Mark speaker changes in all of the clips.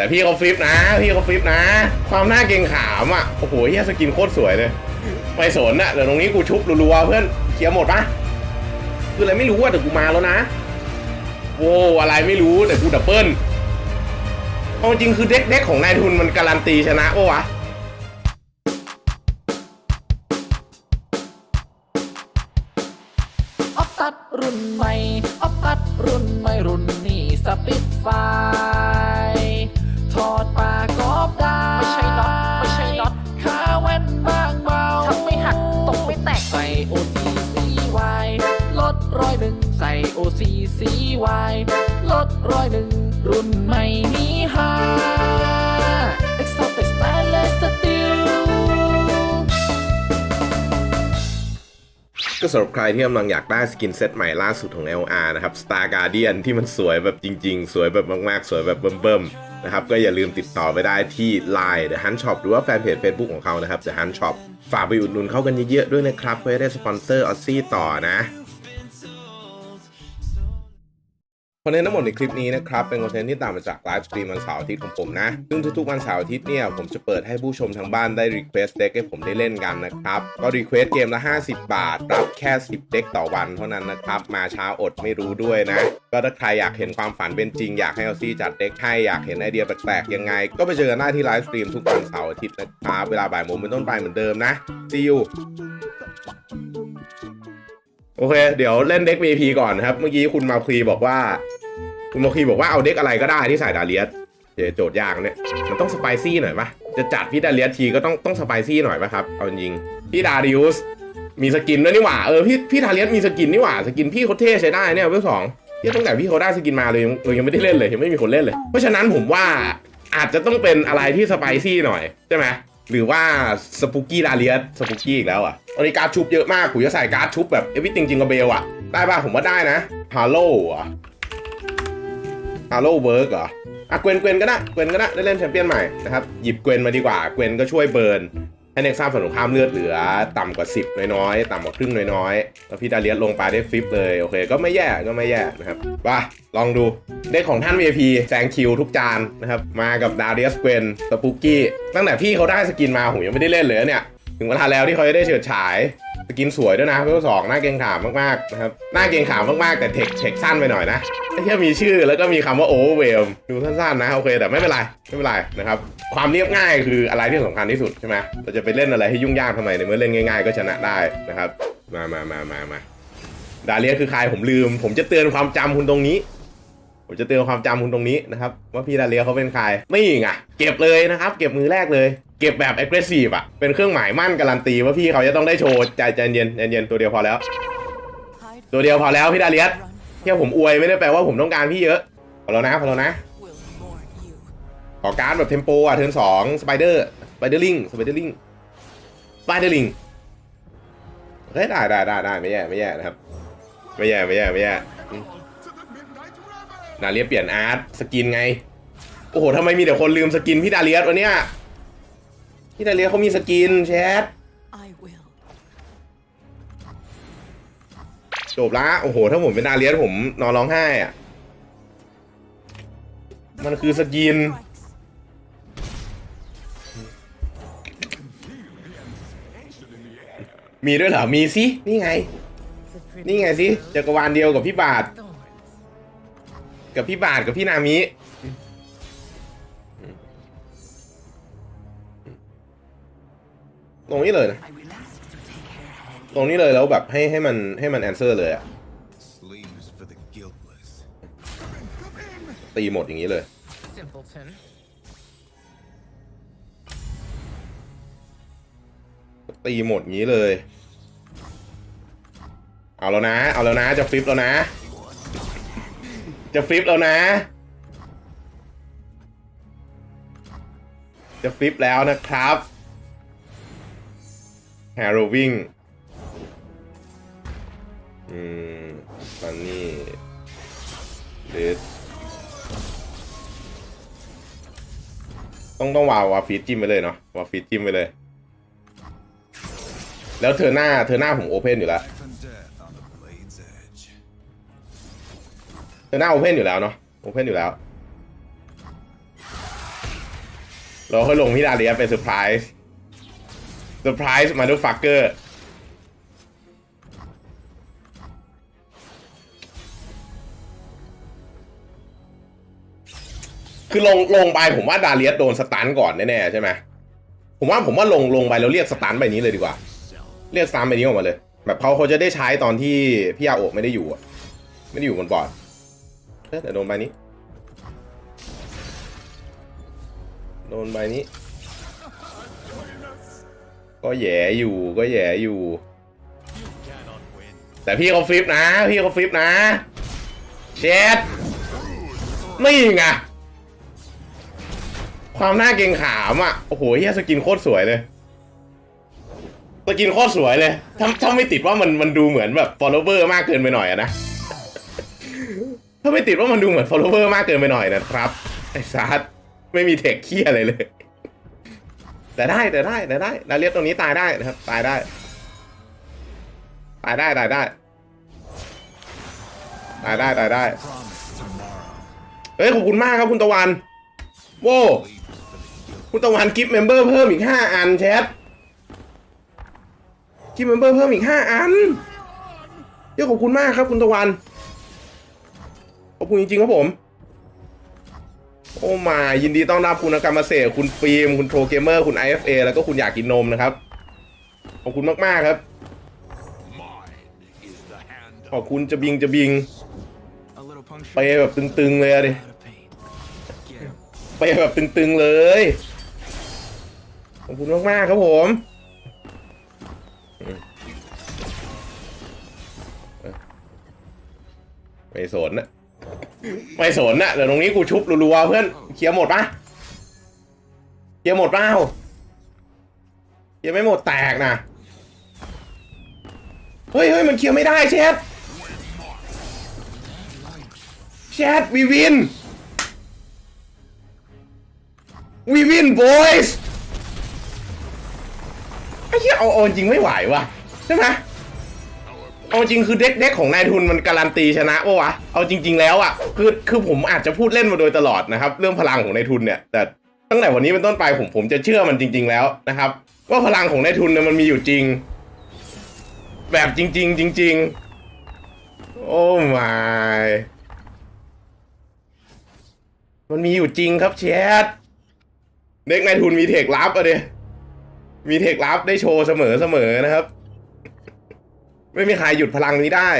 Speaker 1: แต่พี่เขาฟลิปนะ พี่เขาฟลิปนะ ความน่าเกรงขามอะ โอ้โหเฮียสกินโคตรสวยเลยไม่สนอะเดี๋ยวตรงนี้กูชุบรัวๆเพื่อนเคลียร์หมดปะคืออะไรไม่รู้อะแต่กูมาแล้วนะโอ้อะไรไม่รู้แต่กูดับเบิลเอาจริงคือเด็กเด็กของนายทุนมันการันตีชนะปะวะ
Speaker 2: ออฟตัดรุ่นใหม่ออฟตัดรุ่นใหม่รุ่นนี้สปิดไฟ ร้อยหนึ่งใส่ OCCY ลดร้อยหนึ่งรุ่นใหม่นี้ฮ่า Exotic Stainless Steel
Speaker 1: ก็สำหรับใครที่กำลังอยากได้สกินเซตใหม่ล่าสุดของ LR นะครับ Star Guardian ที่มันสวยแบบจริง ๆ สวยแบบมากๆ สวยแบบเบิ่มๆนะครับก็อย่าลืมติดต่อไปได้ที่ Line The Hunt Shop หรือว่าแฟนเพจ Facebook ของเขานะครับ The Hunt Shop ฝากไปอุดหนุนเข้ากันเยอะๆด้วยนะครับ เพื่อได้สปอนเซอร์ออซซี่ต่อนะ คอนเทนต์ทั้งหมดในคลิปนี้นะครับ เป็นคอนเทนต์ที่ตางมาจากไลฟ์สตรีมวันเสาร์อาทิตย์ของผมนะ ซึ่งทุกๆวันเสาร์อาทิตย์เนี่ย ผมจะเปิดให้ผู้ชมทางบ้านได้รีเควสเด็กให้ผมได้เล่นกันนะครับ ก็รีเควสเกมละ 50 บาท รับแค่ 10 เด็กต่อวันเท่านั้นนะครับ มาช้าอดไม่รู้ด้วยนะ ก็ถ้าใครอยากเห็นความฝันเป็นจริง อยากให้เอาซี่จัดเด็กให้อยากเห็นไอเดียแปลกๆยังไง ก็ไปเจอกันได้ที่ไลฟ์สตรีมทุกวันเสาร์อาทิตย์นะครับเวลาบ่ายโมงเป็นต้นไปเหมือนเดิมนะ see you โอเค เดี๋ยวเล่นเด็ก VP ก่อนครับ เมื่อกี้คุณมาคีบอกว่า คุณมาคีบอกว่าเอาเด็กอะไรก็ได้ที่ใส่ดาเลียสเดี๋ยวโจทย์ยากเนี่ย มันต้องสไปซี่หน่อยปะจะจัดพี่ดาเลียสทีก็ต้องต้องสไปซี่หน่อยปะครับ เอาจริง พี่ดาริอุสมีสกินด้วยนี่หว่า เออพี่พี่ดาเลียสมีสกินนี่หว่า สกินพี่เขาเท่ใช้ได้เนี่ยเวลสองพี่ตั้งแต่พี่เขาได้สกินมาเลยยังเรายังไม่ได้เล่นเลยยังไม่มีคนเล่นเลย เพราะฉะนั้นผมว่าอาจจะต้องเป็นอะไรที่สไปซี่หน่อยใช่ไหม หรือว่าสปุกี้ลาเลียสสปุกี้อีกแล้วอะตอนนี้การ์ดชุบเยอะมากผมจะใส่การ์ดชุบแบบเอวิติงจิงกเบลอะ ได้ป่ะผมว่าได้นะฮาโลอะฮาโลเวิร์กอะอะเกวนเกวนก็ได้เกวนก็ได้ได้เล่นแชมเปี้ยนใหม่นะครับ หยิบเกวนมาดีกว่าเกวนก็ช่วยเบิร์น ให้เน็กซ่าส่วนของข้ามเลือดเหลือต่ำกว่า 10 น้อยๆ ต่ำกว่าครึ่งน้อยๆ แล้วพี่ดาเลียสลงไปได้ฟลิปเลย โอเค ก็ไม่แย่ก็ไม่แย่นะครับว่าลองดูเด็กของท่าน VIP แซงคิวทุกจานนะครับ มากับดาเลียสเกวนสปุกกี้ ตั้งแต่พี่เขาได้สกินมาผมยังไม่ได้เล่นเลยเนี่ย ถึงเวลาแล้วที่เขาจะได้เฉิดฉายสกินสวยด้วยนะเพื่อสองหน้าเกงขามมากๆนะครับหน้าเกงขามมากๆแต่เทคเทคสั้นไปหน่อยนะแค่มีชื่อแล้วก็มีคำว่าโอเวอร์เวลดูสั้นๆนะโอเคแต่ไม่เป็นไรไม่เป็นไรนะครับความเรียบง่ายคืออะไรที่สำคัญที่สุดใช่ไหมเราจะไปเล่นอะไรให้ยุ่งยากทำไมในเมื่อเล่นง่ายๆ ก็ชนะได้นะครับ มามามามามาดาเลียคือใครผมลืม ผมจะเตือนความจำคุณตรงนี้ ผมจะเตือนความจำคุณตรงนี้นะครับว่าพี่ดาเลียเขาเป็นใครนี่ไงเก็บเลยนะครับ เก็บมือแรกเลย เก็บแบบ aggressive อะเป็นเครื่องหมายมั่นการันตีว่าพี่เขาจะต้องได้โชว์ใจใจเย็นใจเย็นตัวเดียวพอแล้ว ตัวเดียวพอแล้วพี่ดาเลียสแค่ยผมอวยไม่ได้แปลว่าผมต้องการพี่เยอะพอแล้วนะพอแล้วนะขอการ์ดแบบเทมโปอะเทิร์นสองสไปเดอร์สไปเดอร์ลิงสไปเดอร์ลิงสไปเดอร์ลิงเฮ้ยได้ได้ได้ได้ไม่แย่ไม่แย่นะครับ ไม่แย่ไม่แย่ไม่แย่อืมดาเลียสเปลี่ยนอาร์ตสกินไง โอ้โหทำไมมีแต่คนลืมสกินพี่ดาเลียสวะเนี่ย พี่ดาเลียสเขามีสกินแชท
Speaker 3: I will.
Speaker 1: จบละโอ้โห ถ้าผมเป็นดาเลียสผมนอนร้องไห้อะมันคือสกิน มีด้วยเหรอ มีสิ นี่ไง นี่ไงสิจักรวาลเดียวกับพี่บาท กับพี่บาทกับพี่นามิ ตรงนี้เลยนะ ตรงนี้เลยแล้วแบบให้ให้มันให้มันแอนเซอร์เลยอะ
Speaker 4: Sleeves for the guiltless.
Speaker 1: ตีหมดอย่างนี้เลย
Speaker 5: Simpleton
Speaker 1: ตีหมดงี้เลย เอาแล้วนะ เอาแล้วนะ จะฟลิปแล้วนะ จะฟลิปแล้วนะ จะฟลิปแล้วนะครับ แฮร์โรวิงอืมฟันนี่เดสต้องต้องวาววาฟีดจิ้มไปเลยเนาะวาฟีดจิ้มไปเลย แล้วเธอหน้าเธอหน้าผมโอเพนอยู่แล้วเธอหน้าโอเพนอยู่แล้วเนาะโอเพนอยู่แล้วเราค่อยลงพี่ดาเลียเป็นเซอร์ไพรส์ เซอร์ไพรส์มาดูฟักเกอร์คือลงลงไปผมว่าดาเลียสโดนสตันก่อนแน่ๆใช่ไหมผมว่าผมว่าลงลงไปแล้วเรียกสตันใบนี้เลยดีกว่า เรียกสตันใบนี้ออกมาเลย แบบเขาเขาจะได้ใช้ตอนที่พี่อาโอะไม่ได้อยู่อะไม่ได้อยู่บนบอร์ดเอ๊ะแต่โดนใบนี้ โดนใบนี้ ก็แหย่อยู่ก็แหย่อยู่ แต่พี่เขาฟลิปนะ พี่เขาฟลิปนะเช็ดนี่ไงความน่าเกรงขามอะโอ้โหเฮียสกินโคตรสวยเลยสกินโคตรสวยเลยถ้าถ้าไม่ติดว่ามันมันดูเหมือนแบบ follower มากเกินไปหน่อยอะนะถ้าไม่ติดว่ามันดูเหมือน follower มากเกินไปหน่อยนะครับไอ้ซาร์ดไม่มีเทคเคียอะไรเลย แต่ได้แต่ได้แต่ได้ดาเลียสตรงนี้ตายได้นะครับ ตายได้ ตายได้ตายได้ ตายได้ตายได้ เฮ้ยขอบคุณมากครับคุณตะวัน โว้คุณตะวันกิฟต์เมมเบอร์เพิ่มอีกห้าอันแชทกิฟต์เมมเบอร์เพิ่มอีกห้าอันเดี๋ยวขอบคุณมากครับคุณตะวัน ขอบคุณจริงๆครับผม โอ้มายินดีต้อนรับคุณนากรรมเสกคุณฟิล์มคุณโทรเกมเมอร์คุณ IFA แล้วก็คุณอยากกินนมนะครับ ขอบคุณมาก ๆ ครับ ขอบคุณจะบิงจะบิง ไปแบบตึง ๆ เลยอะดิไปแบบตึง ๆ เลย ขอบคุณมาก ๆ ครับผมไม่สนนะ ไม่สนนะเดี๋ยวตรงนี้กูชุบรัวๆเพื่อนเคลียร์หมดปะเคลียร์หมดเปล่าเคลียร์ไม่หมดแตกนะเฮ้ยเฮ้ยมันเคลียร์ไม่ได้เชฟเชฟวีวินวีวินบอยส์ไอ้เหี้ยเอาเอาจริงไม่ไหววะใช่ไหม เอาจริงคือเด็กเด็กของนายทุนมันการันตีชนะปะวะ เอาจริง ๆ แล้วอะคือคือผมอาจจะพูดเล่นมาโดยตลอดนะครับ เรื่องพลังของนายทุนเนี่ย แต่ตั้งแต่วันนี้เป็นต้นไปผมผมจะเชื่อมันจริง ๆ แล้วนะครับ ว่าพลังของนายทุนเนี่ยมันมีอยู่จริง แบบจริง ๆ จริง ๆ โอ้ my มันมีอยู่จริงครับเชดเด็กนายทุนมีเทคลับอะเดมีเทคลับได้โชว์เสมอเสมอนะครับ ไม่มีใครหยุดพลังนี้ได้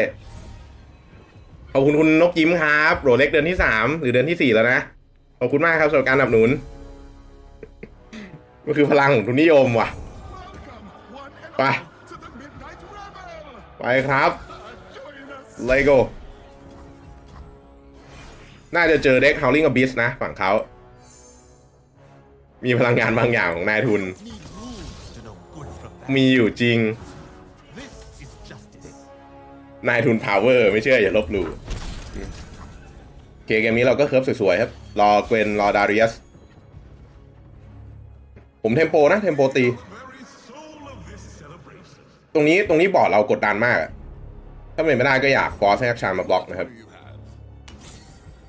Speaker 1: ขอบคุณคุณนกยิ้มครับโรเล็กเดือนที่สามหรือเดือนที่สี่แล้วนะ ขอบคุณมากครับสำหรับการสนับสนุน มันคือพลังของทุนนิยมว่ะ ไป ไปครับเลโกน่าจะเจอเด็ก Howling Abyss นะ ฝั่งเขา มีพลังงานบางอย่างของนายทุน มีอยู่จริง นายทุนพาวเวอร์ไม่เชื่ออย่าลบหลู่โอเคเกมนี้เราก็เคิร์ฟสวยๆครับ รอเกวนรอดาริอัสผมเทมโปนะ เทมโปตี ตรงนี้ตรงนี้บอร์ดเรากดดันมากอะถ้าเป็นไม่ได้ก็อยากฟอสให้อักชานมาบล็อกนะครับ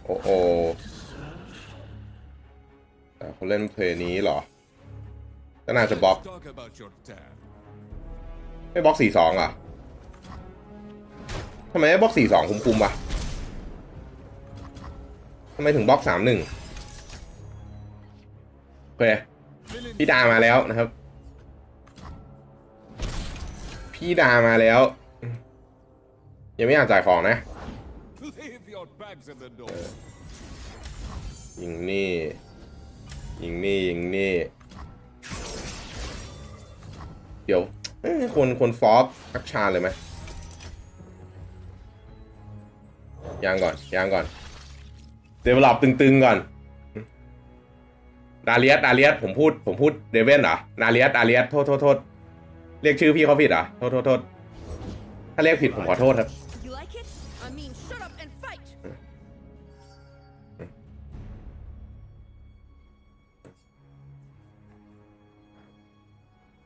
Speaker 1: โอ้โหเขาเล่นเพลย์นี้เหรอก็น่าจะบล็อก ไม่บล็อกสี่สองอะ ทำไมไม่บล็อกสี่สองคุมๆวะทำไมถึงบล็อกสามหนึ่งโอเคพี่ดามาแล้วนะครับ พี่ดามาแล้ว ยังไม่อยากจ่ายของนะยิงนี่ ยิงนี่ ยิงนี่ เดี๋ยวคนคนฟอสอักชาเลยไหม ยังก่อนยังก่อนเดเวลลอปตึงๆก่อนดาเลียสดาเลียสผมพูดผมพูดเดเวนเหรอดาเลียสดาเลียสโทษโทษโทษเรียกชื่อพี่เขาผิดเหรอ โทษโทษโทษถ้าเรียกผิดผมขอโทษครับ
Speaker 3: You like it? I mean, shut up and fight!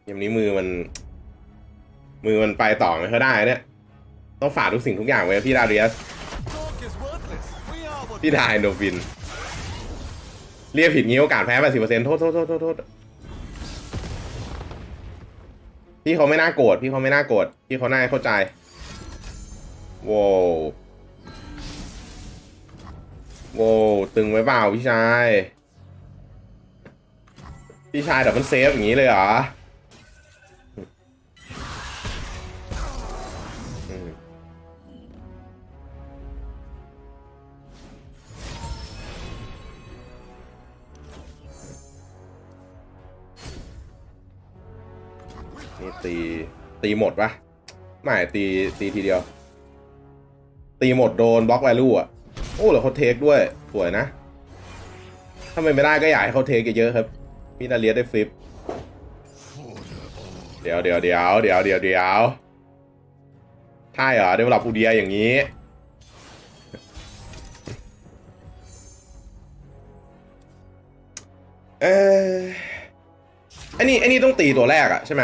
Speaker 1: อย่างนี้มือมัน มือมันไปต่อไม่ค่อยได้เนี่ย ต้องฝากทุกสิ่งทุกอย่างไว้กับพี่ดาเรียส พี่ดายโนบิน เรียกผิดงี้โอกาสแพ้แปดสิบเปอร์เซ็นต์โทษโทษโทษโทษพี่เขาไม่น่าโกรธพี่เขาไม่น่าโกรธพี่เขาน่าเข้าใจโว้าวว้าวตึงไว้เปล่าพี่ชาย พี่ชายดับเบิลเซฟอย่างนี้เลยเหรอ นี่ตีตีหมดปะไม่ตีตีทีเดียว ตีหมดโดนบล็อกแวลูอะ โอ้เหลือเขาเทคด้วย สวยนะ ถ้าไม่ได้ก็อยากให้เขาเทคเยอะๆครับมินาเลียได้ฟลิป เดี๋ยวเดี๋ยวเดี๋ยวเดี๋ยวเดี๋ยวเดี๋ยวใช่เหรอเดเวลลอปอูเดียอย่างนี้เออไอันนี้ไอันนี้ต้องตีตัวแรกอะใช่ไหม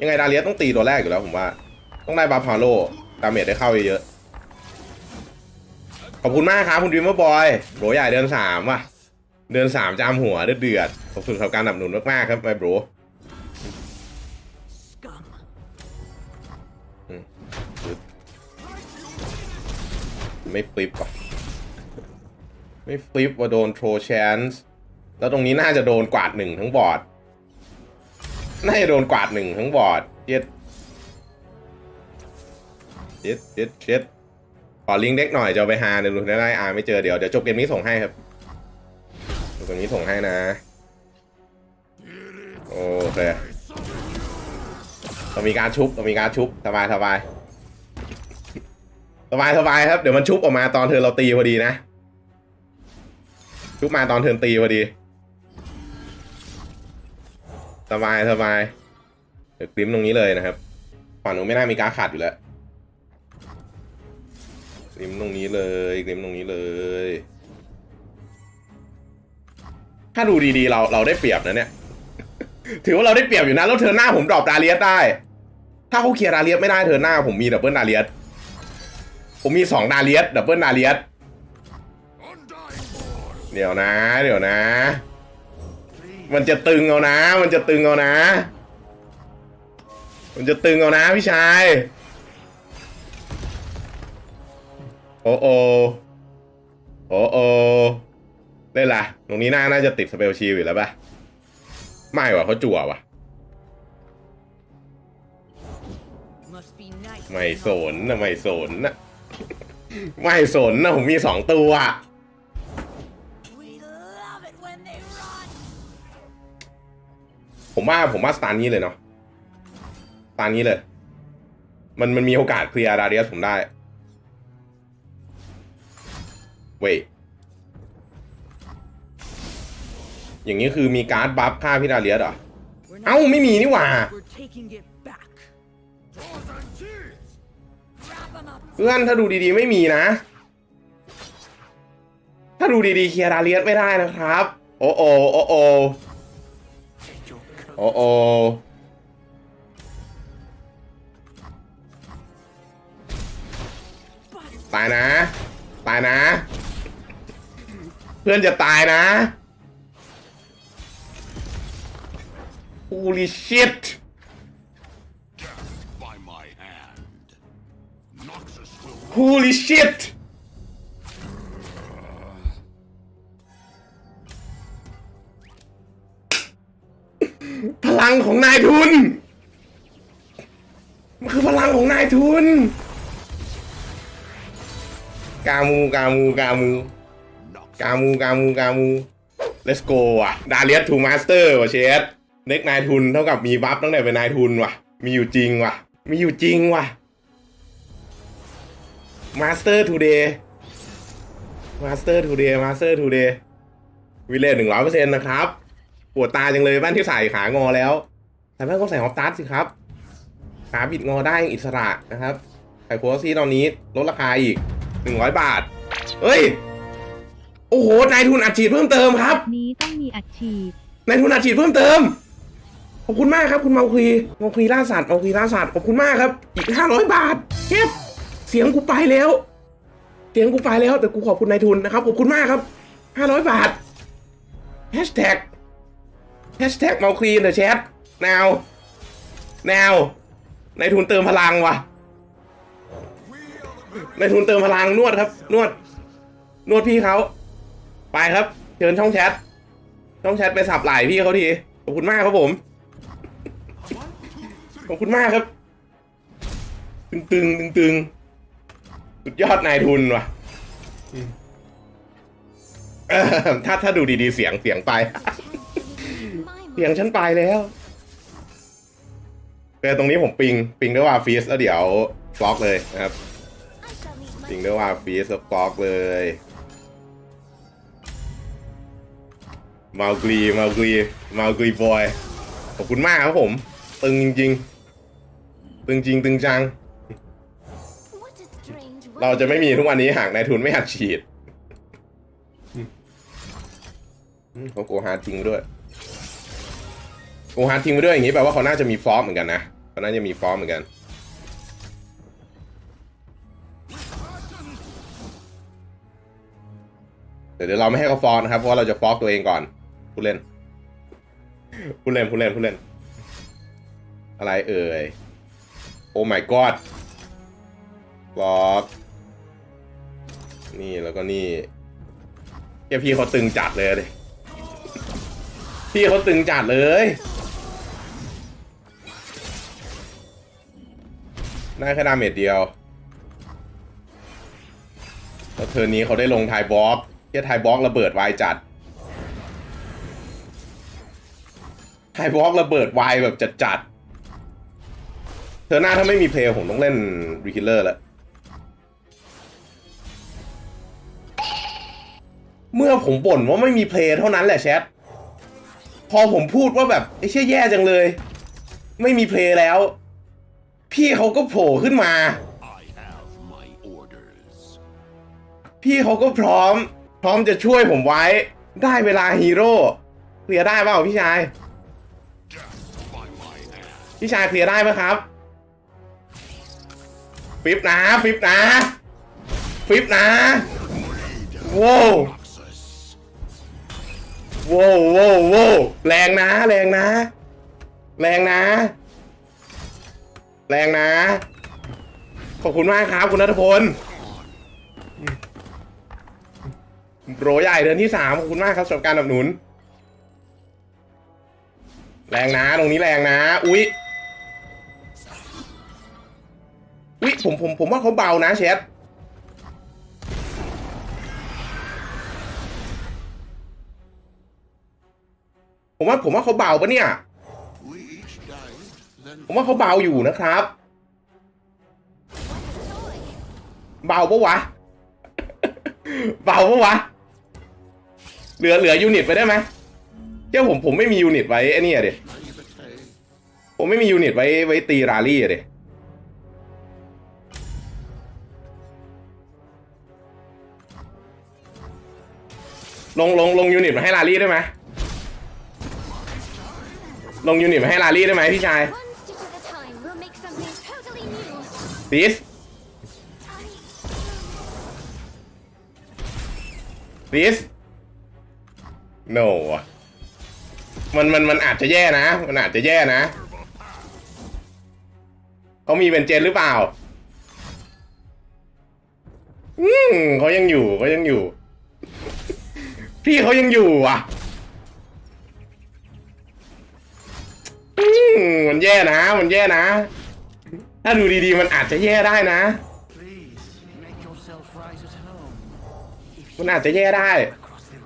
Speaker 1: ยังไงดาเลียสต้องตีตัวแรกอยู่แล้วผมว่า ต้องได้บาฟาโลดาเมจได้เข้าเยอะๆขอบคุณมากครับคุณดีมเมอร์บอยโบรใหญ่เดือนสามว่ะ เดือนสามจามหัวเดือดเดือดขอบคุณสำหรับการสนับสนุนมากๆครับไมโบร
Speaker 3: Scum.
Speaker 1: ไม่ฟลิปว่ะไม่ฟลิปว่าโดนโทรแชนส์แล้วตรงนี้น่าจะโดนกวาดหนึ่งทั้งบอร์ด น่าจะโดนกวาดหนึ่งทั้งบอร์ดเจ็ดเจ็ดเจ็ดเจ็ดขอลิงก์เด็กหน่อยจะเอาไปหาเดี๋ยวดูได้อ่าไม่เจอเดี๋ยวเดี๋ยวจบเกมนี้ส่งให้ครับจบเกมนี้ส่งให้นะ โอเคต้องมีการชุบต้องมีการชุบสบายสบายสบายสบายครับ เดี๋ยวมันชุบออกมาตอนเธอเราตีพอดีนะ ชุบมาตอนเธอตีพอดี สบายสบายเดี๋ยวกริมตรงนี้เลยนะครับ ฝั่งนู้นไม่น่ามีการขาดอยู่แล้วกริมตรงนี้เลยกริมตรงนี้เลย ถ้าดูดีๆ เราเราได้เปรียบนะเนี่ย ถือว่าเราได้เปรียบอยู่นะ แล้วเธอหน้าผมดรอปดาเลียสได้ ถ้าเขาเคลียร์ดาเลียสไม่ได้เธอหน้าผมมีดับเบิลดาเลียสผมมีสองดาเลียสดับเบิลดาเลียสเดี๋ยวนะ เดี๋ยวนะ มันจะตึงเอานะ มันจะตึงเอานะ มันจะตึงเอานะพี่ชาย โอ้โอโอ้โอเล่นละตรงนี้น่าน่าจะติดสเปลชีลอยู่แล้วปะไม่ว่ะเขาจั่วว่ะ ไม่สนนะไม่สนนะไม่สนนะผมมีสองตัว ผมว่าผมว่าสตาร์นี้เลยเนาะสตาร์นี้เลย มันมันมีโอกาสเคลียร์ดาเรียสผมได้ เว้ยอย่างนี้คือมีการ์ดบัฟฆ่าพี่ดาเรียสเหรอ เอ้าไม่มีนี่หว่าเพื่อนถ้าดูดีๆไม่มีนะ ถ้าดูดีๆเคลียร์ดาเรียสไม่ได้นะครับ โอ้โอโอ้โอ
Speaker 4: Take your coat.
Speaker 1: โอ้โอตายนะ ตายนะ เพื่อนจะตายนะ
Speaker 4: ฮูลิชิตฮูลิ
Speaker 1: ชิต พลังของนายทุน มันคือพลังของนายทุน กามูกามูกามู กามูกามูกามู let's go อะ ดาเลียสทูมาสเตอร์ว่ะเชสเด็กนายทุนเท่ากับมีบัฟตั้งแต่เป็นนายทุนว่ะ มีอยู่จริงว่ะ มีอยู่จริงว่ะมาสเตอร์ทูเดย์มาสเตอร์ทูเดย์มาสเตอร์ทูเดย์วิเลตหนึ่งร้อยเปอร์เซ็นต์นะครับ ปวดตาจังเลยบ้านที่ใส่ขางอแล้ว แต่แม่ก็ใส่ฮอปตัสสิครับ ขาบิดงอได้อิสระนะครับไข่โคซี่ตอนนี้ลดราคาอีกหนึ่งร้อยบาทเฮ้ย โอ้โห นายทุนอัดฉีดเพิ่มเติมครับ
Speaker 6: นี้ต้องมีอัดฉีด
Speaker 1: นายทุนอัดฉีดเพิ่มเติม ขอบคุณมากครับคุณเมาคลีเมาคลีล่าสัตว์เมาคลีล่าสัตว์ขอบคุณมากครับ อีกห้าร้อยบาทเก็บเสียงกูไปแล้ว เสียงกูไปแล้วแต่กูขอบคุณนายทุนนะครับ ขอบคุณมากครับห้าร้อยบาทแฮชแท็ก แฮชแท็กเมาคลีนเดอะแชทแนวแนวในทุนเติมพลังว่ะในทุนเติมพลังนวดครับ นวด นวดพี่เขาไปครับเชิญช่องแชทช่องแชทไปสับไหล่พี่เขาทีขอบคุณมากครับผมขอบคุณมากครับ ตึงตึงตึงตึงสุดยอดนายทุนว่ะถ้าถ้าดูดีๆเสียงเสียงไป เสียงฉันไปแล้วแต่ตรงนี้ผมปิง ปิงด้วยว่าฟีสแล้วเดี๋ยวฟล็อกเลยนะครับ
Speaker 3: I shall meet my
Speaker 1: ปิงด้วยว่าฟีสแล้วฟล็อกเลยมาลกรีมาลกรีมาลกรีบอย ขอบคุณมากครับผม ตึงจริงๆ ตึงจริง ตึงจัง
Speaker 3: What a strange
Speaker 1: เราจะไม่มีทุกวันนี้หากนายทุนไม่หัดฉีดอืมเขาโกฮาร์ดทิ้งไปด้วย โกฮาร์ดทิ้งไปด้วยอย่างนี้แปลว่าเขาน่าจะมีฟอร์มเหมือนกันนะเขาน่าจะมีฟอร์มเหมือนกันเดี๋ยวเราไม่ให้เขาฟอร์มนะครับเพราะว่าเราจะฟอกตัวเองก่อนผู้เล่นผู้เล่นผู้เล่นผู้เล่น อะไรเอ่ยโอ้ my god ฟอกนี่แล้วก็นี่เฮียพี่เขาตึงจัดเลยดิพี่เขาตึงจัดเลย ได้แค่ดาเมจเดียว แล้วเทอร์นี้เขาได้ลงไทายบล็อกเฮียไทายบล็อกระเบิดวายจัดไทายบล็อกระเบิดวายแบบจัดจัดๆ เธอหน้าถ้าไม่มีเพลย์ผมต้องเล่นรีคิลเลอร์แล้วเมื่อผมบ่นว่าไม่มีเพลย์เท่านั้นแหละแชท พอผมพูดว่าแบบไอ้เชี่ยแย่จังเลย ไม่มีเพลย์แล้ว พี่เขาก็โผล่ขึ้นมา พี่เขาก็พร้อม พร้อมจะช่วยผมไว้ ได้เวลาฮีโร่เคลียร์ได้เปล่าพี่ชาย พี่ชายเคลียร์ได้ไหมครับฟิปนะฟิปนะฟิปนะโว้ว
Speaker 4: Noxus.
Speaker 1: โว้วโว้วโว้วแรงนะ แรงนะ แรงนะ แรงนะ ขอบคุณมากครับ คุณนัทพลโปรใหญ่เดือนที่สามขอบคุณมากครับสำหรับการสนับสนุน แรงนะตรงนี้แรงนะ อุ๊ยอุ๊ยผมผมผมว่าเขาเบานะเชฟผมว่าผมว่าเขาเบาปะเนี่ย ผมว่าเขาเบาอยู่นะครับ เบาปะวะ เบาปะวะ เหลือเหลือยูนิตไปได้ไหมเจ้าผมผมไม่มียูนิตไว้ไอ้นี่อะดิ
Speaker 4: naivete.
Speaker 1: ผมไม่มียูนิตไว้ไว้ตีราลี่อะดิลงลงลงยูนิตมาให้ลาลี่ได้ไหมลงยูนิตมาให้ลาลี่ได้ไหมพี่ชาย please
Speaker 3: I
Speaker 1: please no อะมันมันมันอาจจะแย่นะ มันอาจจะแย่นะเขามีเป็นเจนหรือเปล่า อืมเขายังอยู่เขายังอยู่ พี่เขายังอยู่อะอืมมันแย่นะ มันแย่นะ ถ้าดูดีๆ มันอาจจะแย่ได้นะมันอาจจะแย่ได้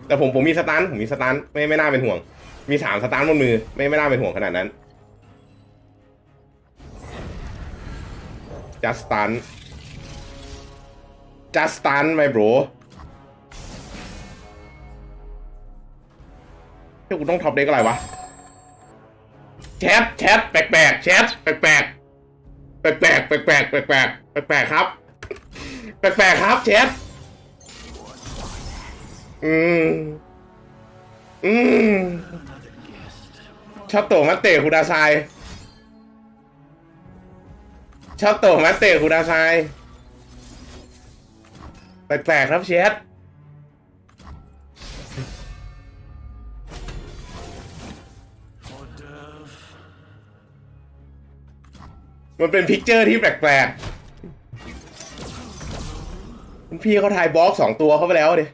Speaker 1: แต่ผมผมมีสตันผมมีสตันไม่ไม่น่าเป็นห่วง มีสามสตันบนมือ ไม่ไม่น่าเป็นห่วงขนาดนั้น just stun just stun my bro เฮ้ยกูต้องท็อปเด็กอะไรวะแชทแชทแปลกๆแชทแปลกๆ แปลกแปลกแปลกแปลกแปลกแปลกครับ แปลกๆครับแชทอืม อืมชอบโตมัตเตะคุดาไซชอบโตมัตเตะคุดาไซแปลกๆครับเชฟ มันเป็นพิกเจอร์ที่แปลกๆคุณพี่เขาทายบล็อกสองตัวเข้าไปแล้วดิ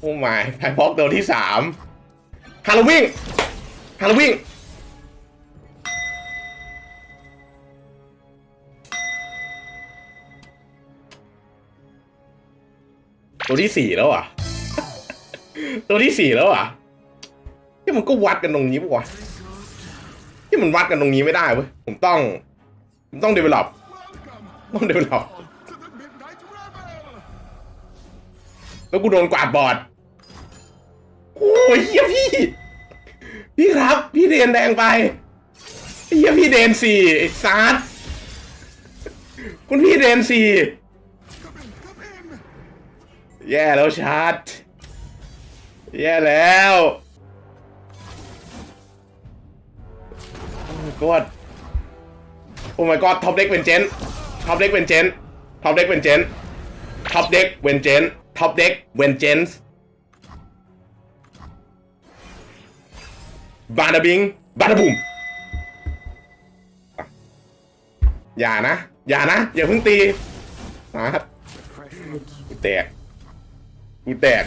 Speaker 1: โอ้ไม่ทายบล็อกตัวที่สามฮาโลวีนฮาโลวีนตัวที่สี่แล้วอะ ตัวที่สี่แล้วอะที่มันก็วัดกันตรงนี้ปะวะ ที่มันวัดกันตรงนี้ไม่ได้เว้ย ผมต้อง ผมต้อง develop ต้อง develop
Speaker 4: To the Midnight Rebel!
Speaker 1: แล้วกูโดนกวาดบอดโอ้ยเฮียพี่ พี่ครับ พี่เดนแดงไปเฮียพี่เดนสี่ไอ้ซาร์คุณพี่เดนสี่แย่แล้วชาร์จแย่แล้ว god โอ้ my god ท็อปเด็กเป็นเจนท็อปเด็กเป็นเจนท็อปเด็กเป็นเจนท็อปเด็กเวนเจนท็อปเด็กเวนเจนส์บาดาบิงบาดาบุมอย่านะ อย่านะ อย่าเพิ่งตีนะครับกูแตกกูแตก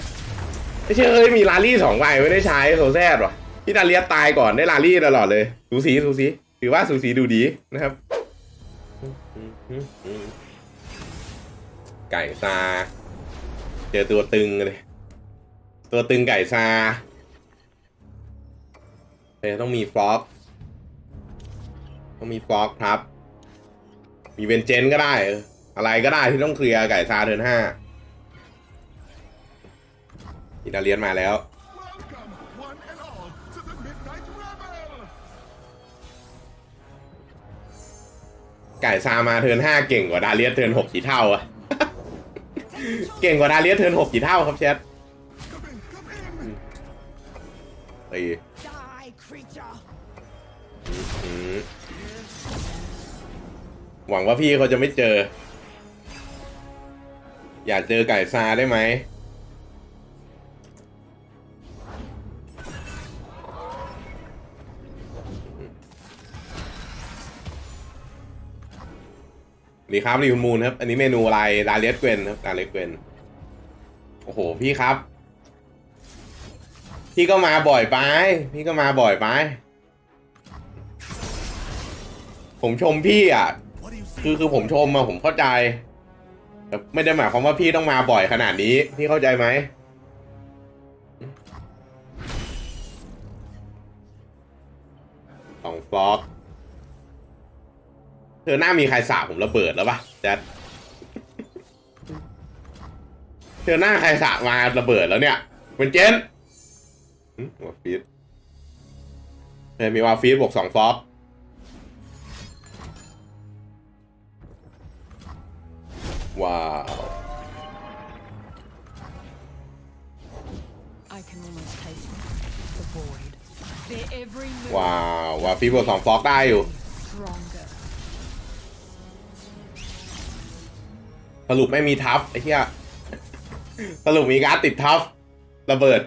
Speaker 1: ไม่ใช่เอ้ยมีลารี่สองใบไม่ได้ใช้โซแซดวะ พี่ดาเลียตายก่อนได้ลารี่ตลอดเลยสูสีสูสีถือว่าสูสีดูดีนะครับ ไก่ซา เจอตัวตึงเลย ตัวตึงไก่ซาเออต้องมีฟลอกต้องมีฟลอกครับ มีเวนเจนก็ได้อออะไรก็ได้ที่ต้องเคลียร์ไก่ซาเดินห้าอิตาเลียนมาแล้ว ไก่ซามาเทิร์นห้าเก่งกว่าดาเลียสเทิร์นหกกี่เท่าอะเก่งกว่าดาเลียสเทิร์นหกกี่เท่าครับแชท
Speaker 4: Come in, come in!
Speaker 1: ตี
Speaker 3: Die, creature!
Speaker 1: อืมหวังว่าพี่เขาจะไม่เจอ อยากเจอไก่ซาได้ไหม ดีครับรีคุณมูลครับ อันนี้เมนูอะไรดาเลสเกวนครับดาเลสเกวนโอ้โห พี่ครับ พี่ก็มาบ่อยไป พี่ก็มาบ่อยไป ผมชมพี่อะ คือคือผมชมมาผมเข้าใจ แต่ไม่ได้หมายความว่าพี่ต้องมาบ่อยขนาดนี้ พี่เข้าใจไหมสองฟลอก อหน้ามีใครสาบผมระเบิดแล้วปะแจ๊ดเธอหน้าใครสาบมาระเบิดแล้วเนี่ยเป็นเจนหึวาฟีดเธอมีวาฟีดบวกสองฟลอกว้าว
Speaker 7: I can almost taste the void. Their every move
Speaker 1: ว้าววาฟีบวกสองฟอกได้อยู่
Speaker 7: stronger.
Speaker 1: สรุปไม่มีทัฟไอ้เหี้ยสรุปมีการ์ดติดทัฟระเบิด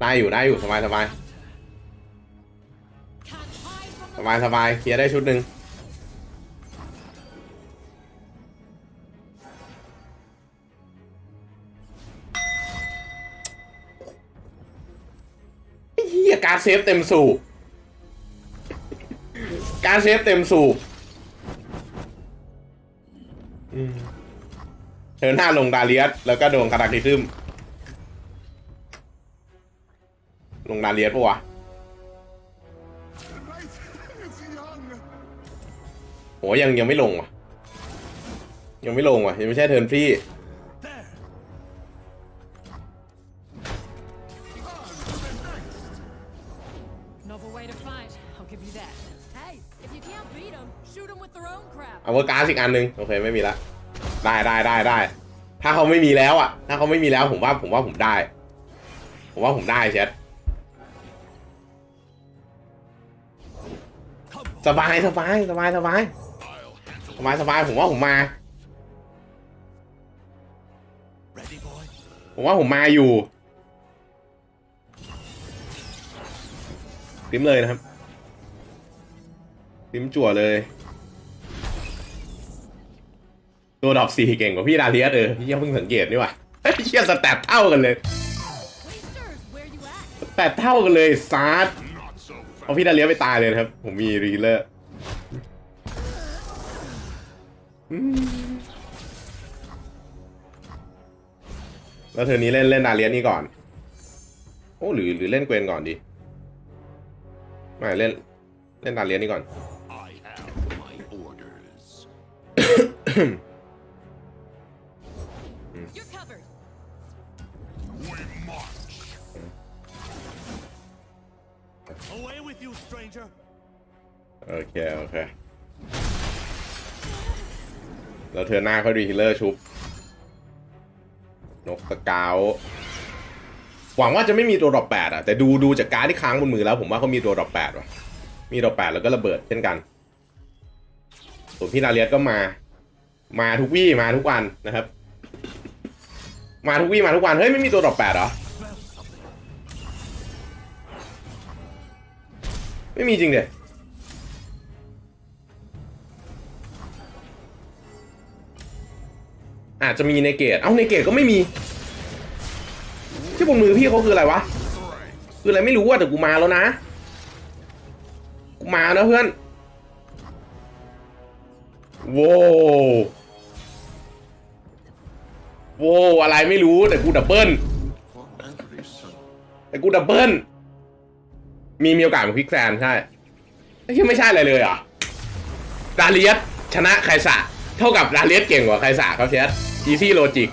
Speaker 1: ได้อยู่ได้อยู่สบายสบายสบายสบายเคลียร์ได้ชุดหนึ่งไอ้เหี้ยการเซฟเต็มสูบ การดเซฟเต็มสูบอืมเทิร์นหน้าลงดาเลียสแล้วก็โดนคาตาคิซึมลงดาเลียสปะวะ
Speaker 4: Right, it's young!
Speaker 1: โหยังยังไม่ลงว่ะ ยังไม่ลงว่ะ ยังไม่ใช่เทิร์นฟ เอเวอร์การ์ดอีกอันหนึ่งโอเคไม่มีละได้ได้ได้ได้ถ้าเขาไม่มีแล้วอะ ถ้าเขาไม่มีแล้วผมว่าผมว่าผมได้ ผมว่าผมได้เชทสบายสบายสบายสบายสบายสบายผมว่าผมมา ผมว่าผมมาอยู่ติมเลยนะครับติมจั่วเลย ตัวดอกสี่เก่งกว่าพี่ดาเลียสเออพี่ยังเพิ่งสังเกตนี่ว่ะเฮ้ยเชี่ยสแตทเท่ากันเลย
Speaker 3: Wasters, where you at?
Speaker 1: สแตทเท่ากันเลยซาร์
Speaker 4: Not so
Speaker 1: เอา
Speaker 4: fast.
Speaker 1: พี่ดาเลียสไปตายเลยนะครับ ผมมีรีเลอร์อืมแล้วเธอนี้เล่นเล่นดาเลียสนี่ก่อน โอ้หรือหรือเล่นเกวนก่อนดีไม่เล่นเล่นดาเลียสนี่ก่อน
Speaker 4: I have my orders.
Speaker 1: โอเค โอเคแล้วเธอหน้าเขาดีฮิลเลอร์ชุบ นกสกาวหวังว่าจะไม่มีตัวดรอปแปดอะแต่ดูดูจากการที่ค้างบนมือแล้วผมว่าเขามีตัวดรอปแปดว่ะ มีดรอปแปดแล้วก็ระเบิดเช่นกัน ส่วนพี่นาเลียสก็มา มาทุกวี่มาทุกวันนะครับ มาทุกวี่มาทุกวัน เฮ้ย ไม่มีตัวดรอปแปดเหรอ ไม่มีจริงเด็ อาจจะมีในเกตเอ้าในเกตก็ไม่มี ที่บนมือพี่เขาคืออะไรวะ คืออะไรไม่รู้อะแต่กูมาแล้วนะ กูมาแล้วเพื่อนโว้โว้อะไรไม่รู้แต่กูดับเบิลแต่กูดับเบิลมีมีโอกาสเป็นควิกแซนใช่ไอ้ที่ไม่ใช่อะไรเลยเหรอดาเลียสชนะไคสะเท่ากับดาเลียสเก่งกว่าไคสะครับเชส อีซี่โลจิก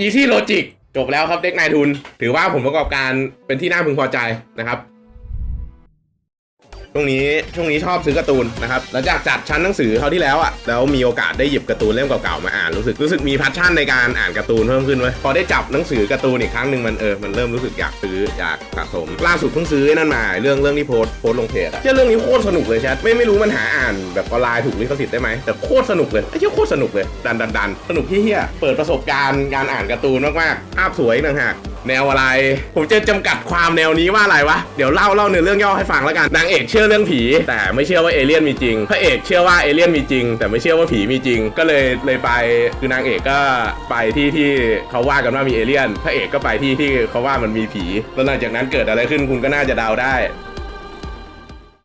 Speaker 1: อีซี่โลจิกจบแล้วครับเด็กนายทุน ถือว่าผมประกอบการเป็นที่น่าพึงพอใจนะครับ ช่วงนี้ช่วงนี้ชอบซื้อการ์ตูนนะครับหลังจากจัดชั้นหนังสือเขาที่แล้วอะแล้วมีโอกาสได้หยิบการ์ตูนเล่มเก่าๆมาอ่านรู้สึกรู้สึกมีพัชชั่นในการอ่านการ์ตูนเพิ่มขึ้นเว้ยพอได้จับหนังสือการ์ตูนอีกครั้งหนึ่งมันเออมันเริ่มรู้สึกอยากซื้ออยากสะสมล่าสุดเพิ่งซื้อนั่นมาเรื่องเรื่องที่โพสโพสลงเพจอะเชื่อเรื่องนี้โคตรสนุกเลยแชทไม่ไม่รู้มันหาอ่านแบบออนไลน์ถูกลิขสิทธิ์ได้ไหมแต่โคตรสนุกเลยไอ้เชี่ยโคตรสนุกเลยดันดันดันสนุกเฮี้ยเปิดประสบการณ์การอ่านการ์ตูนมากๆภาพสวยต่างหาก แนวอะไร ผมจะจำกัดความแนวนี้ว่าอะไรวะ เดี๋ยวเล่าเล่าเนื้อเรื่องย่อให้ฟังแล้วกัน นางเอกเชื่อเรื่องผี แต่ไม่เชื่อว่าเอเลี่ยนมีจริง พระเอกเชื่อว่าเอเลี่ยนมีจริง แต่ไม่เชื่อว่าผีมีจริง ก็เลยเลยไป คือนางเอกก็ไปที่ที่เขาว่ากันว่ามีเอเลี่ยน พระเอกก็ไปที่ที่เขาว่ามันมีผี แล้วหลังจากนั้นเกิดอะไรขึ้นคุณก็น่าจะเดาได้